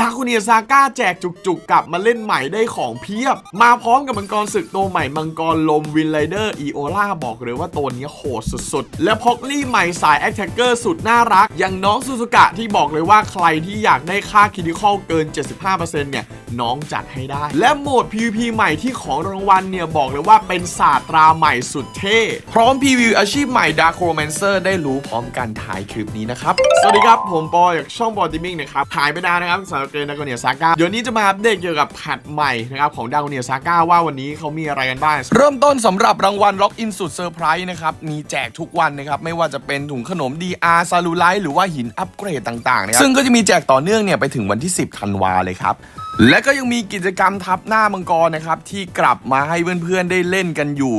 ดาคุเนียซาก้าแจกจุกๆกลับมาเล่นใหม่ได้ของเพียบ มาพร้อมกับมังกรศึกตัวใหม่มังกรลมวินไรเดอร์อีโอล่าบอกเลยว่าตัวนี้โหดสุดๆ และพ็อกลี่ใหม่สายแอคแทกเกอร์สุดน่ารัก อย่างน้องซูซูกะที่บอกเลยว่าใครที่อยากได้ค่าคิดิคอลเกิน 75%เนี่ย น้องจัดให้ได้ และโหมด PVP ใหม่ที่ของรางวัลเนี่ย บอกเลยว่าเป็นศาสตราใหม่สุดเท่ พร้อมพรีวิวอาชีพใหม่ Dark Romancer ได้รู้พร้อมกันถ่ายคลิปนี้นะครับ สวัสดีครับ ผมปอจากช่องปอติมิงนะครับหายไปนานนะครับสำหรับเกมดากเนียซาก้าเดี๋ยวนี้จะมาอัปเดตเกี่ยวกับแพทใหม่นะครับของดากเนียซาก้าว่าวันนี้เขามีอะไรกันบ้างเริ่มต้นสำหรับรางวัลล็อกอินสุดเซอร์ไพรส์นะครับมีแจกทุกวันนะครับไม่ว่าจะเป็นถุงขนม DR ซาลูไลท์หรือว่าหินอัปเกรดต่างๆนะครับซึ่งก็จะมีแจกต่อเนื่องเนี่ยไปถึงวันที่ 10ธันวาเลยครับ และก็ยังมีกิจกรรมทับหน้ามังกรนะครับที่กลับมาให้เพื่อนๆได้เล่นกันอยู่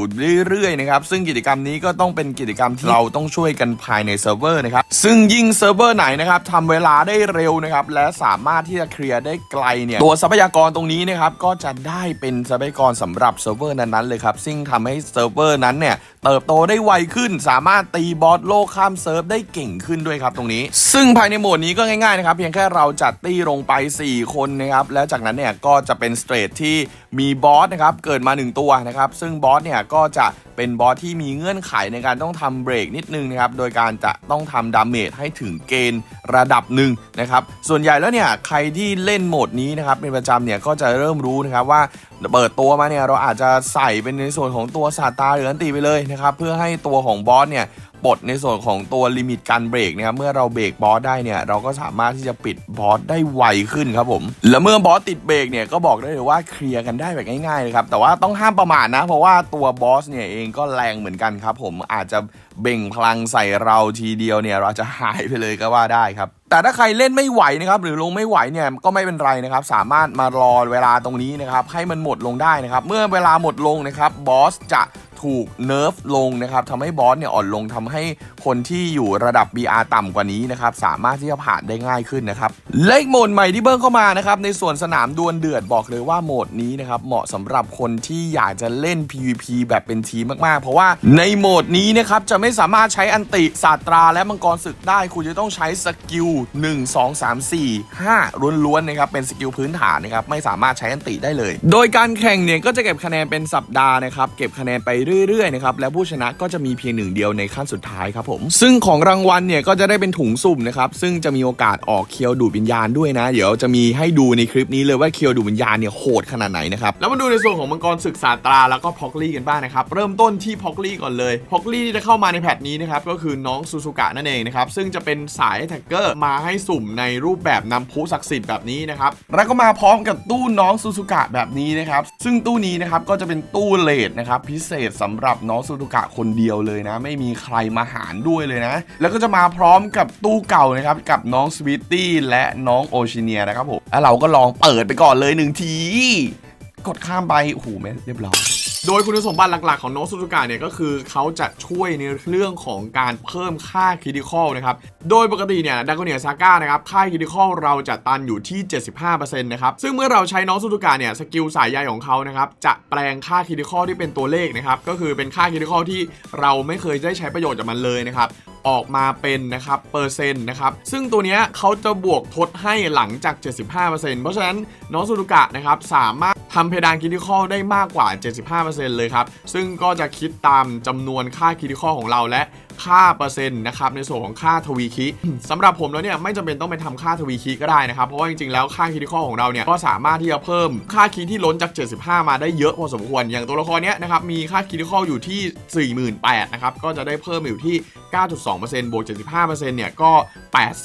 เรื่อยๆนะครับซึ่งกิจกรรมนี้ก็ต้องเป็นกิจกรรมที่เราต้องช่วยกันภายในเซิร์ฟเวอร์นะครับซึ่งยิ่งเซิร์ฟเวอร์ไหนนะครับทำเวลาได้เร็วนะครับและสามารถที่จะเคลียร์ได้ไกลเนี่ยตัวทรัพยากรตรงนี้นะครับก็จะได้เป็นทรัพยากรสำหรับเซิร์ฟเวอร์นั้นๆเลยครับซึ่งทำให้เซิร์ฟเวอร์นั้นเนี่ยเติบโตได้ไวขึ้น สามารถตีบอสโลกข้ามเซิร์ฟได้เก่งขึ้นด้วยครับตรงนี้ ซึ่งภายในโหมดนี้ก็ง่ายๆนะครับเพียงแค่เราจัดตี้ลงไป 4 คนนะครับแล้วจากนั้นเนี่ยก็จะเป็นสเตรทที่มีบอสนะครับเกิดมา 1 ตัวนะครับซึ่งบอสเนี่ยก็จะเป็นบอสที่มีเงื่อนไขในการต้องทำเบรกนิดนึงนะครับโดยการจะต้องทำดาเมจให้ถึงเกณฑ์ระดับหนึ่งนะครับส่วนใหญ่แล้วเนี่ยใครที่เล่นโหมดนี้นะครับเป็นประจำเนี่ยก็จะเริ่มรู้นะครับว่าเปิดตัวมาเนี่ยเราอาจจะใส่เป็นในส่วนของตัวซาตาหรืออันตีไปเลยนะครับเพื่อให้ตัวของบอสเนี่ย ปลดในส่วนของตัวลิมิตการเบรกนะครับเมื่อเราเบรกบอสได้เนี่ยเราก็สามารถที่จะปิดบอสได้ไวขึ้นครับผม และเมื่อบอสติดเบรกเนี่ยก็บอกได้เลยว่าเคลียร์กันได้แบบง่ายๆเลยครับแต่ว่าต้องห้ามประมาทนะ เพราะว่าตัวบอสเนี่ยเองก็แรงเหมือนกันครับผมอาจจะเบ่งพลังใส่เราทีเดียวเนี่ยเราจะหายไปเลยก็ว่าได้ครับแต่ถ้าใครเล่นไม่ไหวนะครับหรือลงไม่ไหวเนี่ยก็ไม่เป็นไรนะครับ สามารถมารอเวลาตรงนี้นะครับให้มันหมดลงได้นะครับ เมื่อเวลาหมดลงนะครับบอสจะ ถูกเนิร์ฟลงนะครับทำให้บอสเนี่ยอ่อนลงทำให้คนที่อยู่ระดับ BR ต่ำกว่านี้นะครับสามารถที่จะผ่านได้ง่ายขึ้นนะครับเลขโหมดใหม่ที่เบิ้งเข้ามานะครับในส่วนสนามดวลเดือดบอกเลยว่าโหมดนี้นะครับเหมาะสำหรับคนที่อยากจะเล่น PVP แบบเป็นทีมมากๆ เพราะว่าในโหมดนี้นะครับจะไม่สามารถใช้อันติศาสตราและมังกรศึกได้ คุณจะต้องใช้สกิล1 2 3 4 5ล้วนๆนะครับเป็นสกิลพื้นฐานนะครับไม่สามารถใช้อันติได้เลย โดยการแข่งเนี่ยก็จะเก็บคะแนนเป็นสัปดาห์นะครับเก็บคะแนนไปเรื่อยๆนะครับและผู้ชนะก็จะมีเพียงหนึ่งเดียวในขั้นสุดท้ายครับผม ซึ่งของรางวัลเนี่ยก็จะได้เป็นถุงสุ่มนะครับซึ่งจะมีโอกาสออกเคียวดูดวิญญาณด้วยนะ เดี๋ยวจะมีให้ดูในคลิปนี้เลยว่าเคียวดูดวิญญาณเนี่ยโหดขนาดไหนนะครับแล้วมาดูในส่วนของมังกรศึกษาตราแล้วก็พ็อกลี่กันบ้างนะครับเริ่มต้นที่พ็อกลี่ก่อนเลยพ็อกลี่ที่จะเข้ามาในแพทนี้นะครับก็คือน้องซูซูกะนั่นเองนะครับซึ่งจะเป็นสายแท็กเกอร์มาให้สุ่มในรูปแบบนำพุศักดิ์สิทธิ์แบบนี้นะครับแล้วก็มาพร้อมกับตู้น้องซูซูกะแบบนี้นะครับซึ่งตู้นี้นะครับก็จะเป็นตู้เลดนะครับพิเศษสำหรับน้องซูซูกะคนเดียวเลยนะ ไม่มีใครมาหารด้วยเลยนะ แล้วก็จะมาพร้อมกับตู้เก่านะครับ กับน้องสวีตตี้และน้องโอชิเนียนะครับผมแล้วเราก็ลองเปิดไปก่อนเลยหนึ่งที กดข้ามไปโอ้โหแม่เรียบร้อย โดยคุณสมบัติหลักๆของโนสุตุกะเนี่ยก็คือเขาจะช่วยในเรื่องของการเพิ่มค่าคิดิคอลนะครับ โดยปกติเนี่ยดักโกเนียซาก้านะครับค่าคิดิคอลเราจะตันอยู่ที่ 75%นะครับ ซึ่งเมื่อเราใช้น้องสุตุกะเนี่ยสกิลสายใยของเขานะครับจะแปลงค่าคิดิคอลที่เป็นตัวเลขนะครับก็คือเป็นค่าคิดิคอลที่เราไม่เคยได้ใช้ประโยชน์จากมันเลยนะครับ ออกมาเป็นนะครับเปอร์เซ็นต์นะครับซึ่งตัวนี้เขาจะบวกทดให้หลังจาก 75%เพราะฉะนั้นน้องสุดุกะนะครับสามารถทำเพดานคิดิคอลได้มากกว่า 75%เลยครับ ซึ่งก็จะคิดตามจำนวนค่าคิดิคอลของเราและ ค่าเปอร์เซ็นต์นะครับในส่วนของค่าทวีคิสำหรับผมแล้วเนี่ยไม่จำเป็นต้องไปทำค่าทวีคิก็ได้นะครับเพราะว่าจริงๆแล้วค่าคิดิคอของเราเนี่ยก็สามารถที่จะเพิ่มค่าคีที่ล้นจาก 75 มาได้เยอะพอสมควรอย่างตัวละครเนี้ยนะครับมีค่าคิดิคออยู่ที่ 48,000นะครับก็จะได้เพิ่มอยู่ที่ 9.2%บวก 75%เนี่ยก็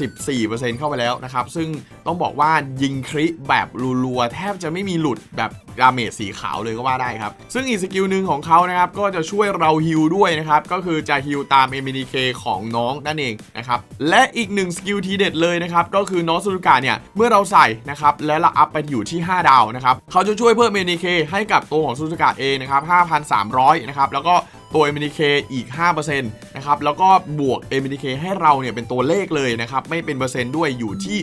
84%เข้าไปแล้วนะครับซึ่งต้องบอกว่ายิงคริแบบรัวๆแทบจะไม่มีหลุดแบบดาเมจสีขาวเลยก็ว่าได้ครับซึ่งอีกสกิลหนึ่งของเขานะครับก็จะช่วยเราฮิลด้วยนะครับก็คือจะฮิลตาม m อ k ของน้องนั่นเองนะครับและอีกหนึ่งสกิลทีเด็ดเลยนะครับก็คือน้องสุรุกาเนี่ยเมื่อเราใส่นะครับและเราอัพไปอยู่ที่ 5 ดาวนะครับเขาจะช่วยเพิ่มเมนิเคให้กับตัวของสุรุกาเองนะครับ5,300นะครับแล้วก็ ตัว MDK อีก 5%นะครับ แล้วก็บวก MDK ให้เราเนี่ยเป็นตัวเลขเลยนะครับ ไม่เป็นเปอร์เซ็นต์ด้วยอยู่ที่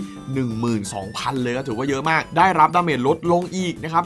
12,000 เลยก็ถือว่าเยอะมาก ได้รับดาเมจลดลงอีกนะครับ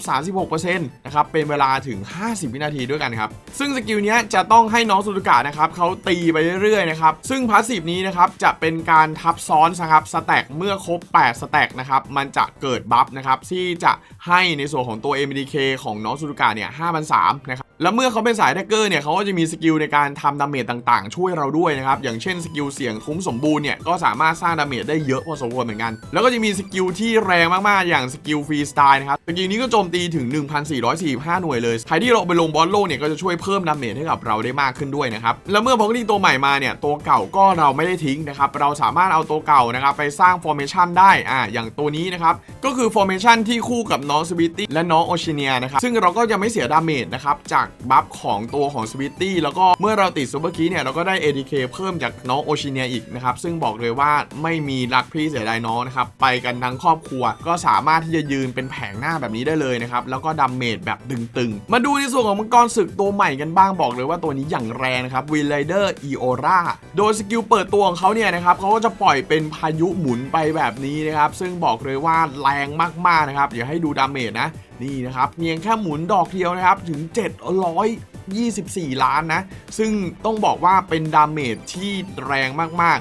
36%นะครับ เป็นเวลาถึง 50 วินาทีด้วยกันครับ ซึ่งสกิลนี้จะต้องให้น้องสุดกะนะครับเขาตีไปเรื่อยๆนะครับ ซึ่งพาสซีฟนี้นะครับจะเป็นการทับซ้อนนะครับ สแต็กเมื่อครบ 8 สแต็กนะครับ มันจะเกิดบัฟนะครับที่จะให้ในส่วนของตัว MDK ของน้องสุดกะเนี่ย5,300นะครับ แล้วเมื่อเขาเป็นสายแท็กเกอร์เนี่ยเขาก็จะมีสกิลในการทำดาเมจต่างๆ ช่วยเราด้วยนะครับ อย่างเช่นสกิลเสียงคุ้มสมบูรณ์เนี่ยก็สามารถสร้างดาเมจได้เยอะพอสมควรเหมือนกัน แล้วก็จะมีสกิลที่แรงมากๆ อย่างสกิลฟรีสไตล์นะครับ สกิลนี้ก็โจมตีถึง 1,445 หน่วยเลย ใครที่เราไปลงบอลโลกเนี่ยก็จะช่วยเพิ่มดาเมจให้กับเราได้มากขึ้นด้วยนะครับ แล้วเมื่อพอกนี่ตัวใหม่มาเนี่ยตัวเก่าก็เราไม่ได้ทิ้งนะครับ เราสามารถเอาตัวเก่านะครับไปสร้างฟอร์เมชันได้ อ่า อย่างตัวนี้นะครับ ก็คือฟอร์เมชันที่คู่กับน้องสวิตตี้และน้องโอชิเนียนะครับ ซึ่งเราก็จะไม่เสียดาเมจนะครับจากบัฟของตัวของสวิตตแล้วก็เมื่อเราติดซูเปอร์คีเนี่ยเราก็ได้ ADK เพิ่มจากน้องโอชิเนียอีกนะครับซึ่งบอกเลยว่าไม่มีรักพี่เสียดายน้องนะครับไปกันทั้งครอบครัว ก็สามารถที่จะยืนเป็นแผงหน้าแบบนี้ได้เลยนะครับแล้วก็ดาเมจแบบตึงๆ มาดูในส่วนของมังกรศึกตัวใหม่กันบ้างบอกเลยว่าตัวนี้อย่างแรงนะครับวิลไลเดอร์อีโอราโดยสกิลเปิดตัวของเขาเนี่ยนะครับเขาก็จะปล่อยเป็นพายุหมุนไปแบบนี้นะครับซึ่งบอกเลยว่าแรงมากๆนะครับเดี๋ยวให้ดูดาเมจนะ นี่นะครับเพียงแค่หมุนดอกเดียวนะครับถึง 724 ล้านนะ ซึ่งต้องบอกว่าเป็นดาเมจที่แรงมาก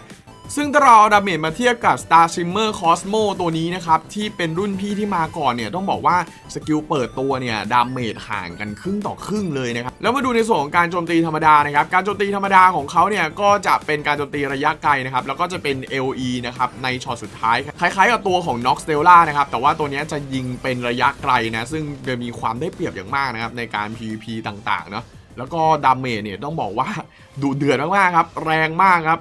ซึ่งถ้าเราเอาดาเมจมาเทียบกับ Star Shimmer Cosmo ตัวนี้นะครับ ที่เป็นรุ่นพี่ที่มาก่อนเนี่ย ต้องบอกว่าสกิลเปิดตัวเนี่ย ดาเมจห่างกันครึ่งต่อครึ่งเลยนะครับ แล้วมาดูในส่วนของการโจมตีธรรมดานะครับ การโจมตีธรรมดาของเขาเนี่ย ก็จะเป็นการโจมตีระยะไกลนะครับ แล้วก็จะเป็น LE นะครับ ในช็อตสุดท้าย คล้ายๆกับตัวของ Nox Stella นะครับ แต่ว่าตัวนี้จะยิงเป็นระยะไกลนะ ซึ่งจะมีความได้เปรียบอย่างมากนะครับในการ PVP ต่างๆเนาะแล้วก็ดาเมจเนี่ยต้องบอกว่าดุเดือดมากๆครับแรงมากครับ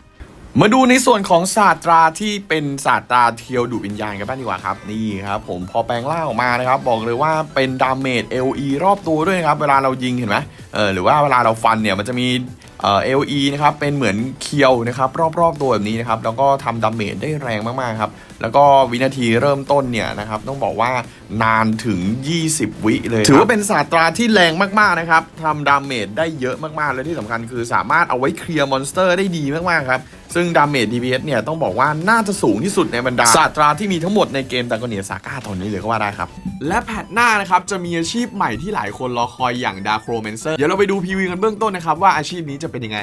มาดูในส่วนของศาสตราที่เป็นศาสตราเทียวดูวิญญาณกันบ้างดีกว่าครับนี่ครับผมพอแปลงร่าออกมานะครับ บอกเลยว่าเป็นดาเมจ LE รอบตัวด้วยครับ เวลาเรายิงเห็นไหมเออหรือว่าเวลาเราฟันเนี่ยมันจะมีเอ่อ LE นะครับเป็นเหมือนเคียวนะครับรอบๆตัวแบบนี้นะครับแล้วก็ทำดาเมจได้แรงมากๆครับแล้วก็วินาทีเริ่มต้นเนี่ยนะครับต้องบอกว่านานถึง 20 วิเลย ถือว่าเป็นศาสตราที่แรงมากๆนะครับทำดาเมจได้เยอะมากๆและที่สำคัญคือสามารถเอาไว้เคลียร์มอนสเตอร์ได้ดีมากๆครับ ซึ่งดาเมจ DPS เนี่ยต้องบอกว่าน่าจะสูงที่สุดในบรรดาศาสตราที่มีทั้งหมดในเกมดังกเนียสาก้าตอนนี้เลยก็ว่าได้ครับ และแพทหน้านะครับ จะมีอาชีพใหม่ที่หลายคนรอคอยอย่างดาโครเมนเซอร์เดี๋ยวเราไปดูพีวีกันเบื้องต้นนะครับว่าอาชีพนี้จะเป็นยังไง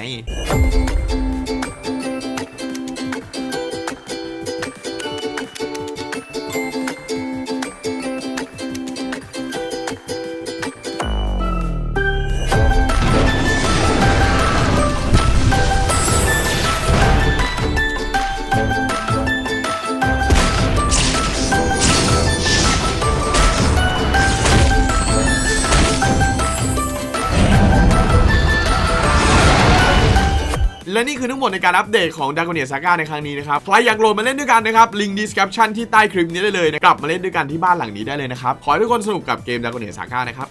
และนี่คือทั้งหมดในการอัปเดตของ d r a g o n i e Saga ในครั้งนี้นะครับ ใครอยากโหลดมาเล่นด้วยกันนะครับ ลิงก์ description ที่ใต้คลิปนี้ได้เลยนะกลับมาเล่นด้วยกันที่บ้านหลังนี้ได้เลยนะครับ ขอให้ทุกคนสนุกกับเกม d r a g o n i e Saga นะครับ